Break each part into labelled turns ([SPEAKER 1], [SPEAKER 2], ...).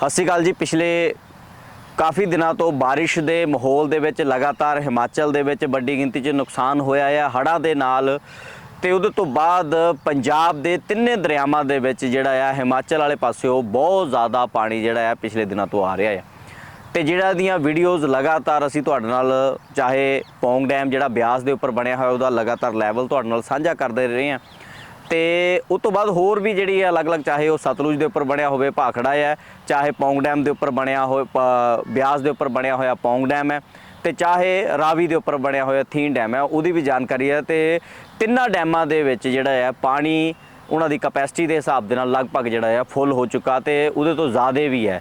[SPEAKER 1] ਸਤਿ ਸ਼੍ਰੀ ਅਕਾਲ ਜੀ। ਪਿਛਲੇ ਕਾਫੀ ਦਿਨਾਂ ਤੋਂ ਬਾਰਿਸ਼ ਦੇ ਮਾਹੌਲ ਦੇ ਵਿੱਚ ਲਗਾਤਾਰ ਹਿਮਾਚਲ ਦੇ ਵਿੱਚ ਵੱਡੀ ਗਿਣਤੀ 'ਚ ਨੁਕਸਾਨ ਹੋਇਆ ਹੈ ਹੜ੍ਹਾਂ ਦੇ ਨਾਲ। ਤੇ ਉਹਦੇ ਤੋਂ ਬਾਅਦ ਪੰਜਾਬ ਦੇ ਤਿੰਨੇ ਦਰਿਆਵਾਂ ਦੇ ਵਿੱਚ ਜਿਹੜਾ ਆ ਹਿਮਾਚਲ ਵਾਲੇ ਪਾਸਿਓ ਬਹੁਤ ਜ਼ਿਆਦਾ ਪਾਣੀ ਜਿਹੜਾ ਆ ਪਿਛਲੇ ਦਿਨਾਂ ਤੋਂ ਆ ਰਿਹਾ ਹੈ ਤੇ ਜਿਹੜਾ ਦੀਆਂ ਵੀਡੀਓਜ਼ ਲਗਾਤਾਰ ਅਸੀਂ ਤੁਹਾਡੇ ਨਾਲ, ਚਾਹੇ ਪੌਂਗ ਡੈਮ ਜਿਹੜਾ ਬਿਆਸ ਦੇ ਉੱਪਰ ਬਣਿਆ ਹੋਇਆ, ਉਹਦਾ ਲਗਾਤਾਰ ਲੈਵਲ ਤੁਹਾਡੇ ਨਾਲ ਸਾਂਝਾ ਕਰਦੇ ਰਹੇ ਹਾਂ ਤੇ ਉਸ ਤੋਂ ਬਾਅਦ ਹੋਰ ਵੀ ਜਿਹੜੀ ਹੈ ਅਲੱਗ-ਅਲੱਗ, ਚਾਹੇ ਉਹ ਸਤਲੁਜ ਦੇ ਉੱਪਰ ਬਣਿਆ ਹੋਵੇ, ਭਾਖੜਾ ਹੈ, ਚਾਹੇ ਪੌਂਗ ਡੈਮ ਦੇ ਉੱਪਰ ਬਣਿਆ ਹੋਇਆ ਬਿਆਸ ਦੇ ਉੱਪਰ ਬਣਿਆ ਹੋਇਆ ਪੌਂਗ ਡੈਮ ਹੈ, ਤੇ ਚਾਹੇ ਰਾਵੀ ਦੇ ਉੱਪਰ ਬਣਿਆ ਹੋਇਆ ਥੀਨ ਡੈਮ ਹੈ, ਉਹਦੀ ਵੀ ਜਾਣਕਾਰੀ ਹੈ, ਤੇ ਤਿੰਨਾਂ ਡੈਮਾਂ ਦੇ ਵਿੱਚ ਜਿਹੜਾ ਹੈ, ਪਾਣੀ ਉਹਨਾਂ ਦੀ ਕਪੈਸਿਟੀ ਦੇ ਹਿਸਾਬ ਦੇ ਨਾਲ ਲਗਭਗ ਜਿਹੜਾ ਹੈ, ਫੁੱਲ ਹੋ ਚੁੱਕਾ ਤੇ ਉਹਦੇ ਤੋਂ ਜ਼ਿਆਦਾ ਵੀ ਹੈ।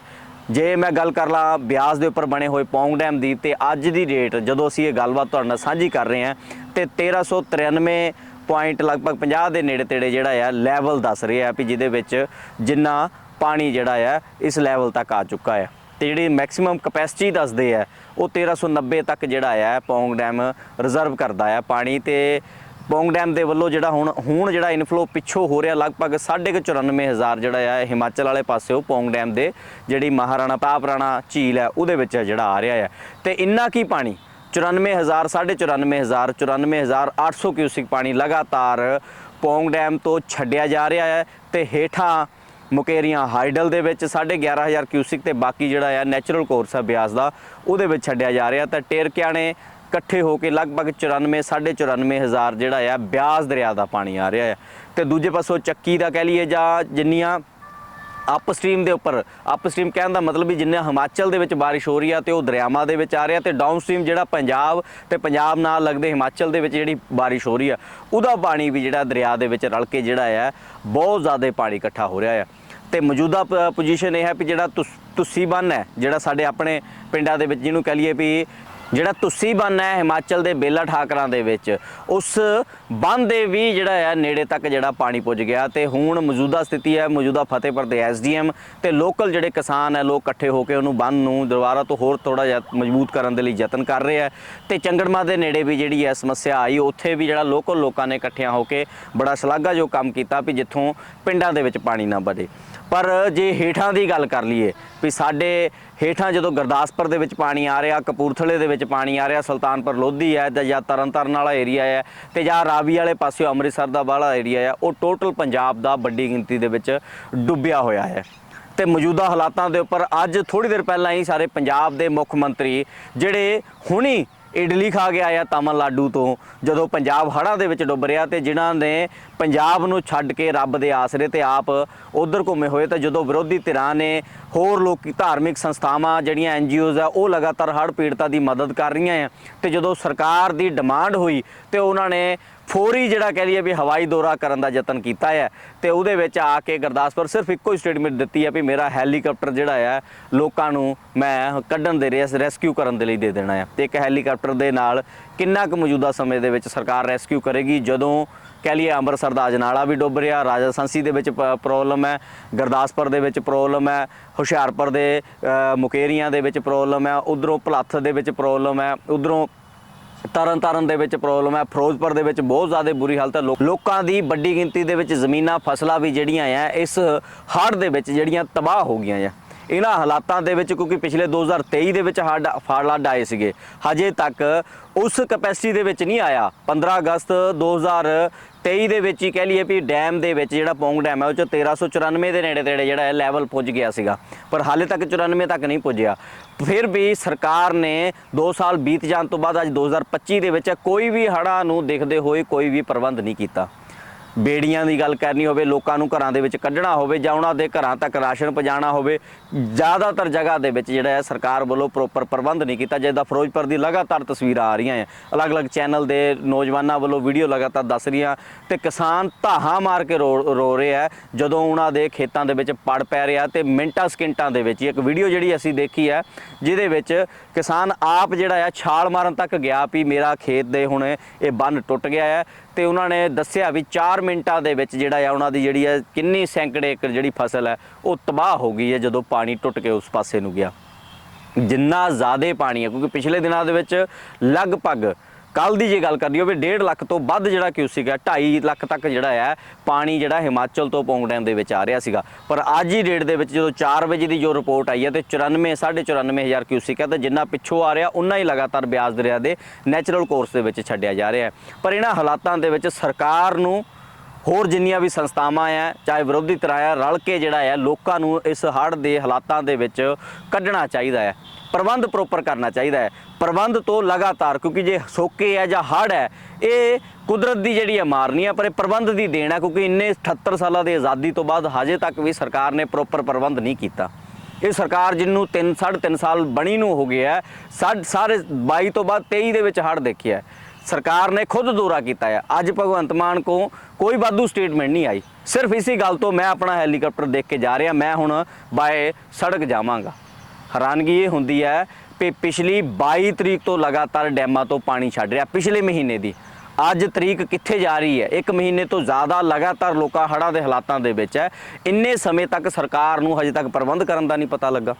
[SPEAKER 1] ਜੇ ਮੈਂ ਗੱਲ ਕਰ ਲਾਂ ਬਿਆਸ ਦੇ ਉੱਪਰ ਬਣੇ ਹੋਏ ਪੌਂਗ ਡੈਮ ਦੀ, ਤੇ ਅੱਜ ਦੀ ਡੇਟ ਜਦੋਂ ਅਸੀਂ ਇਹ ਗੱਲਬਾਤ ਤੁਹਾਡੇ ਨਾਲ ਸਾਂਝੀ ਕਰ ਰਹੇ ਹਾਂ, ਤੇ 1393 ਪੁਆਇੰਟ ਲਗਭਗ 50 ਦੇ ਨੇੜੇ ਤੇੜੇ ਜਿਹੜਾ ਆ ਲੈਵਲ ਦੱਸ ਰਿਹਾ ਹੈ ਵੀ ਜਿਹਦੇ ਵਿੱਚ ਜਿੰਨਾ ਪਾਣੀ ਜਿਹੜਾ ਆ, ਇਸ ਲੈਵਲ ਤੱਕ ਆ ਚੁੱਕਾ ਹੈ ਤੇ ਜਿਹੜੀ ਮੈਕਸਿਮਮ ਕਪੈਸਿਟੀ ਦੱਸਦੇ ਆ, ਉਹ 1390 ਤੱਕ ਜਿਹੜਾ ਆ ਪੌਂਗ ਡੈਮ ਰਿਜ਼ਰਵ ਕਰਦਾ ਆ ਪਾਣੀ। ਤੇ ਪੌਂਗ ਡੈਮ ਦੇ ਵੱਲੋਂ ਜਿਹੜਾ ਹੁਣ ਹੁਣ ਜਿਹੜਾ ਇਨਫਲੋ ਪਿੱਛੋਂ ਹੋ ਰਿਹਾ, ਲਗਭਗ 94000 ਜਿਹੜਾ ਆ, ਹਿਮਾਚਲ ਵਾਲੇ ਪਾਸਿਓ ਪੌਂਗ ਡੈਮ ਦੇ ਜਿਹੜੀ ਮਹਾਰਾਣਾ ਪ੍ਰਤਾਪ ਰਾਣਾ ਝੀਲ ਹੈ ਉਹਦੇ ਵਿੱਚ ਜਿਹੜਾ ਆ ਰਿਹਾ ਹੈ ਤੇ ਇੰਨਾ ਕੀ ਪਾਣੀ? 94000 94000 94800 ਕਿਊਸਿਕ ਪਾਣੀ ਲਗਾਤਾਰ ਪੌਂਗ ਡੈਮ ਤੋਂ ਛੱਡਿਆ ਜਾ ਰਿਹਾ ਹੈ ਤੇ ਹੇਠਾਂ ਮੁਕੇਰੀਆਂ ਹਾਈਡਲ ਦੇ ਵਿੱਚ 11500 ਕਿਊਸਿਕ ਤੇ ਬਾਕੀ ਜਿਹੜਾ ਆ ਨੈਚੁਰਲ ਕੋਰਸ ਆ ਬਿਆਸ ਦਾ, ਉਹਦੇ ਵਿੱਚ ਛੱਡਿਆ ਜਾ ਰਿਹਾ। ਤਾਂ ਟੇਰਕਿਆਣੇ ਇਕੱਠੇ ਹੋ ਕੇ ਲਗਭਗ 94 94500 ਜਿਹੜਾ ਆ ਬਿਆਸ ਦਰਿਆ ਦਾ ਪਾਣੀ ਆ ਰਿਹਾ ਹੈ ਤੇ ਦੂਜੇ ਪਾਸੋਂ ਚੱਕੀ ਦਾ ਕਹਿ ਲਈਏ ਜਾਂ ਜਿੰਨੀਆਂ ਅਪਸਟ੍ਰੀਮ ਦੇ ਉੱਪਰ। ਅਪਸਟ੍ਰੀਮ ਕਹਿਣ ਦਾ ਮਤਲਬ ਵੀ ਜਿੰਨੇ ਹਿਮਾਚਲ ਦੇ ਵਿੱਚ ਬਾਰਿਸ਼ ਹੋ ਰਹੀ ਆ ਤੇ ਉਹ ਦਰਿਆਵਾਂ ਦੇ ਵਿੱਚ ਆ ਰਿਹਾ ਤੇ ਡਾਊਨਸਟ੍ਰੀਮ ਜਿਹੜਾ ਪੰਜਾਬ ਤੇ ਪੰਜਾਬ ਨਾਲ ਲੱਗਦੇ ਹਿਮਾਚਲ ਦੇ ਵਿੱਚ ਜਿਹੜੀ ਬਾਰਿਸ਼ ਹੋ ਰਹੀ ਆ, ਉਹਦਾ ਪਾਣੀ ਵੀ ਜਿਹੜਾ ਦਰਿਆ ਦੇ ਵਿੱਚ ਰਲ ਕੇ ਜਿਹੜਾ ਆ, ਬਹੁਤ ਜ਼ਿਆਦਾ ਪਾਣੀ ਇਕੱਠਾ ਹੋ ਰਿਹਾ ਆ। ਤੇ ਮੌਜੂਦਾ ਪੋਜੀਸ਼ਨ ਇਹ ਹੈ ਵੀ ਜਿਹੜਾ ਤੁਸੀਂ ਬੰਨ ਹੈ, ਜਿਹੜਾ ਸਾਡੇ ਆਪਣੇ ਪਿੰਡਾਂ ਦੇ ਵਿੱਚ ਜਿਹਨੂੰ ਕਹ ਲਈਏ ਵੀ ਜਿਹੜਾ ਤੁਸੀ ਬੰਨ ਹੈ ਹਿਮਾਚਲ ਦੇ ਬੇਲਾ ਠਾਕਰਾਂ ਦੇ ਵਿੱਚ, ਉਸ ਬੰਨ ਦੇ ਵੀ ਜਿਹੜਾ ਹੈ ਨੇੜੇ ਤੱਕ ਜਿਹੜਾ ਪਾਣੀ ਪੁੱਜ ਗਿਆ ਤੇ ਹੁਣ ਮੌਜੂਦਾ ਸਥਿਤੀ ਹੈ, ਮੌਜੂਦਾ ਫਤਿਹਪੁਰ ਦੇ ਐਸਡੀਐਮ ਤੇ ਲੋਕਲ ਜਿਹੜੇ ਕਿਸਾਨ ਹੈ, ਲੋਕ ਇਕੱਠੇ ਹੋ ਕੇ ਉਹਨੂੰ ਬੰਨ ਨੂੰ ਦੁਬਾਰਾ ਤੋਂ ਹੋਰ ਥੋੜਾ ਜਿਹਾ ਮਜ਼ਬੂਤ ਕਰਨ ਦੇ ਲਈ ਯਤਨ ਕਰ ਰਹੇ ਹੈ ਤੇ ਚੰਗੜਮਾ ਦੇ ਨੇੜੇ ਵੀ ਜਿਹੜੀ ਹੈ ਸਮੱਸਿਆ ਆਈ, ਉੱਥੇ ਵੀ ਜਿਹੜਾ ਲੋਕਲ ਲੋਕਾਂ ਨੇ ਇਕੱਠਿਆਂ ਹੋ ਕੇ ਬੜਾ ਸ਼ਲਾਘਾਯੋਗ ਕੰਮ ਕੀਤਾ ਵੀ ਜਿੱਥੋਂ ਪਿੰਡਾਂ ਦੇ ਵਿੱਚ ਪਾਣੀ ਨਾ ਵਧੇ ਪਰ ਜੇ ਹੇਠਾਂ ਦੀ ਗੱਲ ਕਰ ਲਈਏ ਵੀ ਸਾਡੇ ਹੇਠਾਂ ਜਦੋਂ ਗੁਰਦਾਸਪੁਰ ਦੇ ਵਿੱਚ ਪਾਣੀ ਆ ਰਿਹਾ, ਕਪੂਰਥਲੇ ਦੇ ਵਿੱਚ ਪਾਣੀ ਆ ਰਿਹਾ, ਸੁਲਤਾਨਪੁਰ ਲੋਧੀ ਹੈ ਤੇ ਜਾਂ ਤਰਨਤਾਰਨ ਵਾਲਾ ਏਰੀਆ ਹੈ ਤੇ ਜਾਂ ਰਾਵੀ ਵਾਲੇ ਪਾਸਿਓ ਅੰਮ੍ਰਿਤਸਰ ਦਾ ਵਾਲਾ ਏਰੀਆ ਹੈ, ਉਹ ਟੋਟਲ ਪੰਜਾਬ ਦਾ ਵੱਡੀ ਗਿਣਤੀ ਦੇ ਵਿੱਚ ਡੁੱਬਿਆ ਹੋਇਆ ਹੈ। ਤੇ ਮੌਜੂਦਾ ਹਾਲਾਤਾਂ ਦੇ ਉੱਪਰ ਅੱਜ ਥੋੜੀ ਦੇਰ ਪਹਿਲਾਂ ਹੀ ਸਾਰੇ ਪੰਜਾਬ ਦੇ ਮੁੱਖ ਮੰਤਰੀ ਜਿਹੜੇ ਹੁਣੀ ਇਡਲੀ ਖਾ ਕੇ ਆਇਆ ਤਾਮਿਲਨਾਡੂ ਤੋਂ, ਜਦੋਂ ਪੰਜਾਬ ਹੜ੍ਹਾਂ ਦੇ ਵਿੱਚ ਡੁੱਬ ਰਿਹਾ ਤੇ ਜਿਨ੍ਹਾਂ ਨੇ ਪੰਜਾਬ ਨੂੰ ਛੱਡ ਕੇ ਰੱਬ ਦੇ ਆਸਰੇ ਤੇ ਆਪ ਉਧਰ ਘੁੰਮੇ ਹੋਏ, ਤਾਂ ਜਦੋਂ ਵਿਰੋਧੀ ਧਿਰਾਂ ਨੇ ਹੋਰ ਲੋਕ ਧਾਰਮਿਕ ਸੰਸਥਾਵਾਂ, ਜਿਹੜੀਆਂ ਐਨਜੀਓਜ਼ ਆ, ਉਹ ਲਗਾਤਾਰ ਹੜ੍ਹ ਪੀੜਤਾਂ ਦੀ ਮਦਦ ਕਰ ਰਹੀਆਂ ਆ, ਤੇ ਜਦੋਂ ਸਰਕਾਰ ਦੀ ਡਿਮਾਂਡ ਹੋਈ, ਤੇ ਉਹਨਾਂ ਨੇ ਫੌਰੀ ਜਿਹੜਾ ਕਹਿ ਲਈਏ ਵੀ ਹਵਾਈ ਦੌਰਾ ਕਰਨ ਦਾ ਯਤਨ ਕੀਤਾ ਹੈ ਤੇ ਉਹਦੇ ਵਿੱਚ ਆ ਕੇ ਗੁਰਦਾਸਪੁਰ ਸਿਰਫ ਇੱਕੋ ਹੀ ਸਟੇਟਮੈਂਟ ਦਿੱਤੀ ਹੈ ਵੀ ਮੇਰਾ ਹੈਲੀਕਾਪਟਰ ਜਿਹੜਾ ਹੈ ਲੋਕਾਂ ਨੂੰ ਮੈਂ ਕੱਢਣ ਦੇ ਰਿਹਾ, ਰੈਸਕਿਊ ਕਰਨ ਦੇ ਲਈ ਦੇ ਦੇਣਾ ਹੈ ਤੇ ਇੱਕ ਹੈਲੀਕਾਪਟਰ ਦੇ ਨਾਲ ਕਿੰਨਾ ਕੁ ਮੌਜੂਦਾ ਸਮੇਂ ਦੇ ਵਿੱਚ ਸਰਕਾਰ ਰੈਸਕਿਊ ਕਰੇਗੀ? ਜਦੋਂ ਕਹਿ ਲਈਏ ਅੰਮ੍ਰਿਤਸਰ ਦਾ ਅਜਨਾਲਾ ਵੀ ਡੁੱਬ ਰਿਹਾ, ਰਾਜਾ ਸੰਸੀ ਦੇ ਵਿੱਚ ਪ੍ਰੋਬਲਮ ਹੈ, ਗੁਰਦਾਸਪੁਰ ਦੇ ਵਿੱਚ ਪ੍ਰੋਬਲਮ ਹੈ, ਹੁਸ਼ਿਆਰਪੁਰ ਦੇ ਮੁਕੇਰੀਆਂ ਦੇ ਵਿੱਚ ਪ੍ਰੋਬਲਮ ਹੈ, ਉਧਰੋਂ ਭਲੱਥ ਦੇ ਵਿੱਚ ਪ੍ਰੋਬਲਮ ਹੈ, ਉਧਰੋਂ ਤਰਨ ਤਾਰਨ ਦੇ ਵਿੱਚ ਪ੍ਰੋਬਲਮ ਹੈ। ਫਿਰੋਜ਼ਪੁਰ ਦੇ ਵਿੱਚ ਬਹੁਤ ਜ਼ਿਆਦਾ ਬੁਰੀ ਹਾਲਤ ਹੈ। ਲੋਕ- ਲੋਕਾਂ ਦੀ ਵੱਡੀ ਗਿਣਤੀ ਦੇ ਵਿੱਚ ਜ਼ਮੀਨਾਂ, ਫਸਲਾਂ ਵੀ ਜਿਹੜੀਆਂ ਆ, ਇਸ ਹੜ੍ਹ ਦੇ ਵਿੱਚ ਜਿਹੜੀਆਂ ਤਬਾਹ ਹੋ ਗਈਆਂ ਆ। ਇਹਨਾਂ ਹਾਲਾਤਾਂ ਦੇ ਵਿੱਚ ਕਿਉਂਕਿ ਪਿਛਲੇ 2023 ਦੇ ਵਿੱਚ ਹੜ੍ਹ ਲੱਡ ਆਏ ਸੀਗੇ। ਹਜੇ ਤੱਕ ਉਸ ਕਪੈਸਿਟੀ ਦੇ ਵਿੱਚ ਨਹੀਂ ਆਇਆ। 15 ਅਗਸਤ 2023 ਦੇ ਵਿੱਚ ਹੀ ਕਹਿ ਲਈਏ ਵੀ ਡੈਮ ਦੇ ਵਿੱਚ ਜਿਹੜਾ ਪੌਂਗ ਡੈਮ ਹੈ, ਉਹ ਚ 1394 ਦੇ ਨੇੜੇ ਤੇੜੇ ਜਿਹੜਾ ਹੈ ਲੈਵਲ ਪੁੱਜ ਗਿਆ ਸੀਗਾ। ਪਰ ਹਾਲੇ ਤੱਕ 94 ਤੱਕ ਨਹੀਂ ਪੁੱਜਿਆ। ਫਿਰ ਵੀ ਸਰਕਾਰ ਨੇ 2 ਸਾਲ ਬੀਤ ਜਾਣ ਤੋਂ ਬਾਅਦ ਅੱਜ 2025 ਦੇ ਵਿੱਚ ਕੋਈ ਵੀ ਹੜ੍ਹਾਂ ਨੂੰ ਦੇਖਦੇ ਹੋਏ ਕੋਈ ਵੀ ਪ੍ਰਬੰਧ ਨਹੀਂ ਕੀਤਾ। ਬੇੜੀਆਂ ਦੀ ਗੱਲ ਕਰਨੀ ਹੋਵੇ, ਲੋਕਾਂ ਨੂੰ ਘਰਾਂ ਦੇ ਵਿੱਚ ਕੱਢਣਾ ਹੋਵੇ ਜਾਂ ਉਹਨਾਂ ਦੇ ਘਰਾਂ ਤੱਕ ਰਾਸ਼ਨ ਪਹੁੰਚਾਉਣਾ ਹੋਵੇ, ਜ਼ਿਆਦਾਤਰ ਜਗ੍ਹਾ ਦੇ ਵਿੱਚ ਜਿਹੜਾ ਹੈ ਸਰਕਾਰ ਵੱਲੋਂ ਪ੍ਰੋਪਰ ਪ੍ਰਬੰਧ ਨਹੀਂ ਕੀਤਾ, ਜਿੱਦਾਂ ਫਿਰੋਜ਼ਪੁਰ ਦੀ ਲਗਾਤਾਰ ਤਸਵੀਰਾਂ ਆ ਰਹੀਆਂ ਹੈ ਅਲੱਗ-ਅਲੱਗ ਚੈਨਲ ਦੇ ਨੌਜਵਾਨਾਂ ਵੱਲੋਂ ਵੀਡੀਓ ਲਗਾਤਾਰ ਦੱਸ ਰਹੀਆਂ ਤੇ ਕਿਸਾਨ ਧਾਹਾਂ ਮਾਰ ਕੇ ਰੋ ਰੋ ਰਹੇ ਆ। ਜਦੋਂ ਉਹਨਾਂ ਦੇ ਖੇਤਾਂ ਦੇ ਵਿੱਚ ਪੜ ਪੈ ਰਿਹਾ ਤੇ ਮਿੰਟਾਂ ਸਕਿੰਟਾਂ ਦੇ ਵਿੱਚ ਇੱਕ ਵੀਡੀਓ ਜਿਹੜੀ ਅਸੀਂ ਦੇਖੀ ਹੈ ਜਿਹਦੇ ਵਿੱਚ ਕਿਸਾਨ ਆਪ ਜਿਹੜਾ ਆ ਛਾਲ ਮਾਰਨ ਤੱਕ ਗਿਆ ਵੀ ਮੇਰਾ ਖੇਤ ਦੇ ਹੁਣ ਇਹ ਬੰਨ ਟੁੱਟ ਗਿਆ ਹੈ ਤੇ ਉਹਨਾਂ ਨੇ ਦੱਸਿਆ ਵੀ 4 ਮਿੰਟਾਂ ਦੇ ਵਿੱਚ ਜਿਹੜਾ ਆ, ਉਹਨਾਂ ਦੀ ਜਿਹੜੀ ਹੈ ਕਿੰਨੀ ਸੈਂਕੜੇ ਏਕੜ ਜਿਹੜੀ ਫਸਲ ਹੈ, ਉਹ ਤਬਾਹ ਹੋ ਗਈ ਹੈ ਜਦੋਂ ਪਾਣੀ ਟੁੱਟ ਕੇ ਉਸ ਪਾਸੇ ਨੂੰ ਗਿਆ। ਜਿੰਨਾ ਜ਼ਿਆਦਾ ਪਾਣੀ ਹੈ, ਕਿਉਂਕਿ ਪਿਛਲੇ ਦਿਨਾਂ ਦੇ ਵਿੱਚ ਲਗਭਗ ਕੱਲ ਦੀ ਜੇ ਗੱਲ ਕਰਨੀ ਹੋਵੇ 1.5 ਲੱਖ ਤੋਂ ਵੱਧ ਜਿਹੜਾ ਕਿਊਸਿਕ ਹੈ 2.5 ਲੱਖ ਤੱਕ ਜਿਹੜਾ ਹੈ ਪਾਣੀ ਜਿਹੜਾ ਹਿਮਾਚਲ ਤੋਂ ਪੌਂਗ ਡੈਮ ਦੇ ਵਿੱਚ ਆ ਰਿਹਾ ਸੀਗਾ। ਪਰ ਅੱਜ ਹੀ ਡੇਟ ਦੇ ਵਿੱਚ ਜਦੋਂ 4 ਵਜੇ ਦੀ ਜੋ ਰਿਪੋਰਟ ਆਈ ਹੈ ਤੇ 94 9.5 ਹਜ਼ਾਰ ਕਿਊਸਿਕ ਹੈ, ਤੇ ਜਿੰਨਾ ਪਿੱਛੋਂ ਆ ਰਿਹਾ ਉਨਾ ਹੀ ਲਗਾਤਾਰ ਬਿਆਸ ਦਰਿਆ ਦੇ ਨੈਚੁਰਲ ਕੋਰਸ ਦੇ ਵਿੱਚ ਛੱਡਿਆ ਜਾ ਰਿਹਾ ਪਰ ਇਹਨਾਂ ਹਾਲਾਤਾਂ ਦੇ ਵਿੱਚ ਸਰਕਾਰ ਨੂੰ ਹੋਰ ਜਿੰਨੀਆਂ ਵੀ ਸੰਸਥਾਵਾਂ ਆ ਚਾਹੇ ਵਿਰੋਧੀ ਧਿਰਾਂ ਆ ਰਲ ਕੇ ਜਿਹੜਾ ਹੈ ਲੋਕਾਂ ਨੂੰ ਇਸ ਹੜ੍ਹ ਦੇ ਹਾਲਾਤਾਂ ਦੇ ਵਿੱਚ ਕੱਢਣਾ ਚਾਹੀਦਾ ਹੈ ਪ੍ਰਬੰਧ ਪ੍ਰੋਪਰ ਕਰਨਾ ਚਾਹੀਦਾ ਹੈ ਪ੍ਰਬੰਧ ਤੋਂ ਲਗਾਤਾਰ ਕਿਉਂਕਿ ਜੇ ਸੋਕੇ ਹੈ ਜਾਂ ਹੜ੍ਹ ਹੈ ਇਹ ਕੁਦਰਤ ਦੀ ਜਿਹੜੀ ਹੈ ਮਾਰਨੀ ਹੈ ਪਰ ਇਹ ਪ੍ਰਬੰਧ ਦੀ ਦੇਣ ਹੈ ਕਿਉਂਕਿ ਇੰਨੇ 78 ਸਾਲਾਂ ਦੀ ਆਜ਼ਾਦੀ ਤੋਂ ਬਾਅਦ ਹਜੇ ਤੱਕ ਵੀ ਸਰਕਾਰ ਨੇ ਪ੍ਰੋਪਰ ਪ੍ਰਬੰਧ ਨਹੀਂ ਕੀਤਾ ਇਹ ਸਰਕਾਰ ਜਿਹਨੂੰ 3 3.5 ਸਾਲ ਬਣੀ ਨੂੰ ਹੋ ਗਿਆ ਹੈ, ਸਾਡ- ਸਾਰੇ 22 ਤੋਂ ਬਾਅਦ 23 ਦੇ ਵਿੱਚ ਹੜ੍ਹ ਦੇਖਿਆ ਹੈ। ਸਰਕਾਰ ਨੇ ਖੁਦ ਦੌਰਾ ਕੀਤਾ ਹੈ ਅੱਜ ਭਗਵੰਤ ਮਾਨ ਕੋ ਕੋਈ ਵਾਧੂ ਸਟੇਟਮੈਂਟ ਨਹੀਂ ਆਈ। ਸਿਰਫ ਇਸੇ ਗੱਲ ਤੋਂ ਮੈਂ ਆਪਣਾ ਹੈਲੀਕਾਪਟਰ ਦੇਖ ਕੇ ਜਾ ਰਿਹਾ। ਮੈਂ ਹੁਣ ਬਾਏ ਸੜਕ ਜਾਵਾਂਗਾ। ਹੈਰਾਨਗੀ ਇਹ ਹੁੰਦੀ ਹੈ ਕਿ ਪਿਛਲੀ 22 ਤਰੀਕ ਤੋਂ ਲਗਾਤਾਰ ਡੈਮਾਂ ਤੋਂ ਪਾਣੀ ਛੱਡ ਰਿਹਾ ਪਿਛਲੇ ਮਹੀਨੇ ਦੀ। ਅੱਜ ਤਰੀਕ ਕਿੱਥੇ ਜਾ ਰਹੀ ਹੈ? ਇੱਕ ਮਹੀਨੇ ਤੋਂ ਜ਼ਿਆਦਾ ਲਗਾਤਾਰ ਲੋਕਾਂ ਹੜ੍ਹਾਂ ਦੇ ਹਾਲਾਤਾਂ ਦੇ ਵਿੱਚ ਹੈ। ਇੰਨੇ ਸਮੇਂ ਤੱਕ ਸਰਕਾਰ ਨੂੰ ਹਜੇ ਤੱਕ ਪ੍ਰਬੰਧ ਕਰਨ ਦਾ ਨਹੀਂ ਪਤਾ ਲੱਗਾ।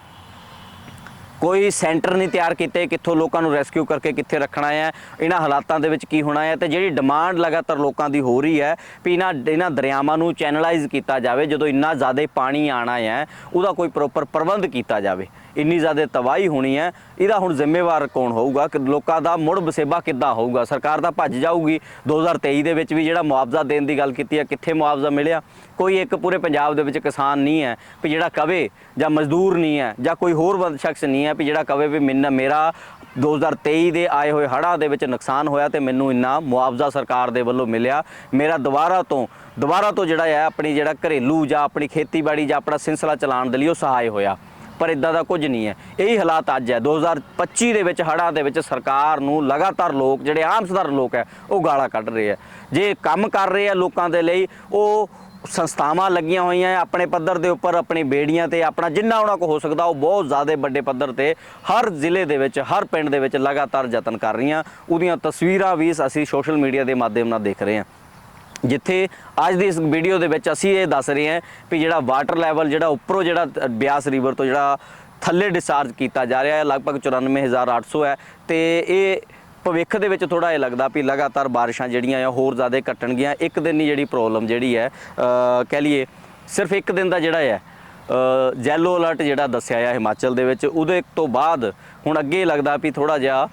[SPEAKER 1] ਕੋਈ ਸੈਂਟਰ ਨਹੀਂ ਤਿਆਰ ਕੀਤੇ ਕਿੱਥੋਂ ਲੋਕਾਂ ਨੂੰ ਰੈਸਕਿਊ ਕਰਕੇ ਕਿੱਥੇ ਰੱਖਣਾ ਹੈ, ਇਹਨਾਂ ਹਾਲਾਤਾਂ ਦੇ ਵਿੱਚ ਕੀ ਹੋਣਾ ਹੈ ਤੇ ਜਿਹੜੀ ਡਿਮਾਂਡ ਲਗਾਤਾਰ ਲੋਕਾਂ ਦੀ ਹੋ ਰਹੀ ਹੈ ਵੀ ਇਹਨਾਂ ਇਹਨਾਂ ਦਰਿਆਵਾਂ ਨੂੰ ਚੈਨਲਾਈਜ਼ ਕੀਤਾ ਜਾਵੇ, ਜਦੋਂ ਇੰਨਾ ਜ਼ਿਆਦਾ ਪਾਣੀ ਆਣਾ ਹੈ, ਉਹਦਾ ਕੋਈ ਪ੍ਰੋਪਰ ਪ੍ਰਬੰਧ ਕੀਤਾ ਜਾਵੇ। ਇੰਨੀ ਜ਼ਿਆਦਾ ਤਬਾਹੀ ਹੋਣੀ ਹੈ, ਇਹਦਾ ਹੁਣ ਜ਼ਿੰਮੇਵਾਰ ਕੌਣ ਹੋਊਗਾ? ਕਿ ਲੋਕਾਂ ਦਾ ਮੁੜ ਵਸੇਬਾ ਕਿੱਦਾਂ ਹੋਊਗਾ? ਸਰਕਾਰ ਤਾਂ ਭੱਜ ਜਾਊਗੀ। 2023 ਦੇ ਵਿੱਚ ਵੀ ਜਿਹੜਾ ਮੁਆਵਜ਼ਾ ਦੇਣ ਦੀ ਗੱਲ ਕੀਤੀ ਹੈ, ਕਿੱਥੇ ਮੁਆਵਜ਼ਾ ਮਿਲਿਆ? ਕੋਈ ਇੱਕ ਪੂਰੇ ਪੰਜਾਬ ਦੇ ਵਿੱਚ ਕਿਸਾਨ ਨਹੀਂ ਹੈ ਵੀ ਜਿਹੜਾ ਕਵੇ ਜਾਂ ਮਜ਼ਦੂਰ ਨਹੀਂ ਹੈ ਜਾਂ ਕੋਈ ਹੋਰ ਬੰਦ ਸ਼ਖਸ ਨਹੀਂ ਹੈ ਵੀ ਜਿਹੜਾ ਕਵੇ ਵੀ ਮੈਨੂੰ ਮੇਰਾ 2023 ਦੇ ਆਏ ਹੋਏ ਹੜ੍ਹਾਂ ਦੇ ਵਿੱਚ ਨੁਕਸਾਨ ਹੋਇਆ ਤੇ ਮੈਨੂੰ ਇੰਨਾ ਮੁਆਵਜ਼ਾ ਸਰਕਾਰ ਦੇ ਵੱਲੋਂ ਮਿਲਿਆ। ਮੇਰਾ ਦੁਬਾਰਾ ਤੋਂ ਦੁਬਾਰਾ ਤੋਂ ਜਿਹੜਾ ਹੈ, ਆਪਣੀ ਜਿਹੜਾ ਘਰੇਲੂ ਜਾਂ ਆਪਣੀ ਖੇਤੀਬਾੜੀ ਜਾਂ ਆਪਣਾ ਸਿਲਸਿਲਾ ਚਲਾਉਣ ਦੇ ਲਈ ਉਹ ਸਹਾਇ ਹੋਇਆ। ਪਰ ਇਦਾਂ ਦਾ ਕੁਝ ਨਹੀਂ ਹੈ। ਇਹੀ ਹਾਲਾਤ ਅੱਜ ਹੈ। 2025 ਦੇ ਵਿੱਚ, ਹੜ੍ਹਾਂ ਦੇ ਵਿੱਚ ਸਰਕਾਰ ਨੂੰ ਲਗਾਤਾਰ ਲੋਕ, ਜਿਹੜੇ ਆਮ ਸਧਾਰਨ ਲੋਕ ਹੈ, ਉਹ ਗਾਲਾਂ ਕੱਢ ਰਹੇ ਆ ਜੇ ਕੰਮ ਕਰ ਰਹੇ ਆ ਲੋਕਾਂ ਦੇ ਲਈ, ਉਹ ਸੰਸਥਾਵਾਂ ਲੱਗੀਆਂ ਹੋਈਆਂ ਆਪਣੇ ਪੱਧਰ ਦੇ ਉੱਪਰ, ਆਪਣੀ ਬੇੜੀਆਂ ਤੇ, ਆਪਣਾ ਜਿੰਨਾ ਉਹਨਾਂ ਕੋ ਹੋ ਸਕਦਾ, ਉਹ ਬਹੁਤ ਜ਼ਿਆਦਾ ਵੱਡੇ ਪੱਧਰ ਤੇ ਹਰ ਜ਼ਿਲ੍ਹੇ ਦੇ ਵਿੱਚ, ਹਰ ਪਿੰਡ ਦੇ ਵਿੱਚ ਲਗਾਤਾਰ ਯਤਨ ਕਰ ਰਹੀਆਂ। ਉਹਦੀਆਂ ਤਸਵੀਰਾਂ ਵੀ ਅਸੀਂ ਸੋਸ਼ਲ ਮੀਡੀਆ ਦੇ ਮਾਧਿਅਮ ਨਾਲ ਦੇਖ ਰਹੇ ਹਾਂ। ਜਿੱਥੇ ਅੱਜ ਦੀ ਇਸ ਵੀਡੀਓ ਦੇ ਵਿੱਚ ਅਸੀਂ ਇਹ ਦੱਸ ਰਹੇ ਹਾਂ ਵੀ ਜਿਹੜਾ ਵਾਟਰ ਲੈਵਲ ਜਿਹੜਾ ਉੱਪਰੋਂ ਜਿਹੜਾ ਬਿਆਸ ਰਿਵਰ ਤੋਂ ਜਿਹੜਾ ਥੱਲੇ ਡਿਸਚਾਰਜ ਕੀਤਾ ਜਾ ਰਿਹਾ ਹੈ, ਲਗਭਗ 94800 ਹੈ। ਤੇ ਇਹ ਭਵਿੱਖ ਦੇ ਵਿੱਚ ਥੋੜਾ ਇਹ ਲੱਗਦਾ ਵੀ ਲਗਾਤਾਰ ਬਾਰਿਸ਼ਾਂ ਜਿਹੜੀਆਂ ਆ, ਹੋਰ ਜ਼ਿਆਦਾ ਘਟਣਗੀਆਂ। ਇੱਕ ਦਿਨ ਦੀ ਜਿਹੜੀ ਪ੍ਰੋਬਲਮ ਜਿਹੜੀ ਹੈ ਕਹਿ ਲਈਏ, ਸਿਰਫ ਇੱਕ ਦਿਨ ਦਾ ਜਿਹੜਾ ਹੈ ਜੈਲੋ ਅਲਰਟ ਜਿਹੜਾ ਦੱਸਿਆ ਆ ਹਿਮਾਚਲ ਦੇ ਵਿੱਚ, ਉਹਦੇ ਤੋਂ ਬਾਅਦ ਹੁਣ ਅੱਗੇ ਲੱਗਦਾ ਵੀ ਥੋੜਾ ਜਿਹਾ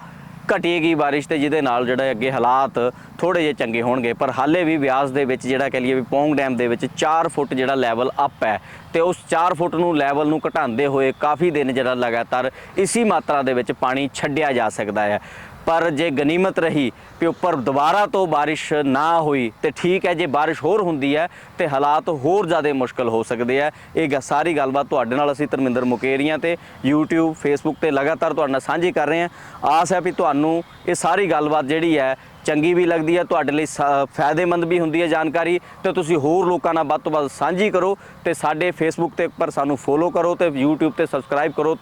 [SPEAKER 1] ਘਟੇਗੀ ਬਾਰਿਸ਼ ਤੇ ਜਿਹਦੇ ਨਾਲ ਜਿਹੜਾ ਅੱਗੇ ਹਾਲਾਤ ਥੋੜੇ ਜਿਹੇ ਚੰਗੇ ਹੋਣਗੇ। ਪਰ ਹਾਲੇ ਵੀ ਬਿਆਸ ਦੇ ਵਿੱਚ ਜਿਹੜਾ ਕਹ ਲਈਏ ਵੀ ਪੌਂਗ ਡੈਮ ਦੇ ਵਿੱਚ 4 ਫੁੱਟ ਜਿਹੜਾ ਲੈਵਲ ਅਪ ਹੈ ਤੇ ਉਸ 4 ਫੁੱਟ ਨੂੰ ਲੈਵਲ ਨੂੰ ਘਟਾਉਂਦੇ ਹੋਏ ਕਾਫੀ ਦਿਨ ਜਿਹੜਾ ਲਗਾਤਾਰ ਇਸੀ ਮਾਤਰਾ ਦੇ ਵਿੱਚ ਪਾਣੀ ਛੱਡਿਆ ਜਾ ਸਕਦਾ ਹੈ। ਪਰ ਜੇ ਗਨੀਮਤ ਰਹੀ ਕਿ ਉੱਪਰ ਦੁਬਾਰਾ ਤੋਂ ਬਾਰਿਸ਼ ਨਾ ਹੋਈ ਤੇ ਠੀਕ ਹੈ, ਜੇ ਬਾਰਿਸ਼ ਹੋਰ ਹੁੰਦੀ ਹੈ ਤੇ ਹਾਲਾਤ ਹੋਰ ਜ਼ਿਆਦਾ ਮੁਸ਼ਕਲ ਹੋ ਸਕਦੇ ਆ ਇਹ ਗ- ਸਾਰੀ ਗੱਲਬਾਤ ਤੁਹਾਡੇ ਨਾਲ ਅਸੀਂ ਧਰਮਿੰਦਰ ਮੁਕੇਰੀਆਂ ਤੇ YouTube, Facebook ਤੇ ਲਗਾਤਾਰ ਤੁਹਾਡੇ ਨਾਲ ਸਾਂਝੀ ਕਰ ਰਹੇ ਹਾਂ। ਆਸ ਹੈ ਵੀ ਤੁਹਾਨੂੰ ਇਹ ਸਾਰੀ ਗੱਲਬਾਤ ਜਿਹੜੀ ਹੈ ਚੰਗੀ ਵੀ ਲੱਗਦੀ ਹੈ, ਤੁਹਾਡੇ ਲਈ ਸਾ- ਫਾਇਦੇਮੰਦ ਵੀ ਹੁੰਦੀ ਹੈ ਜਾਣਕਾਰੀ ਤੇ ਤੁਸੀਂ ਹੋਰ ਲੋਕਾਂ ਨਾਲ ਵੱਧ ਤੋਂ ਵੱਧ ਸਾਂਝੀ ਕਰੋ ਤੇ ਸਾਡੇ ਫੇਸਬੁੱਕ ਤੇ ਉੱਪਰ ਸਾਨੂੰ ਫੋਲੋ ਕਰੋ ਤੇ YouTube ਤੇ ਸਬਸਕ੍ਰਾਈਬ ਕਰੋ।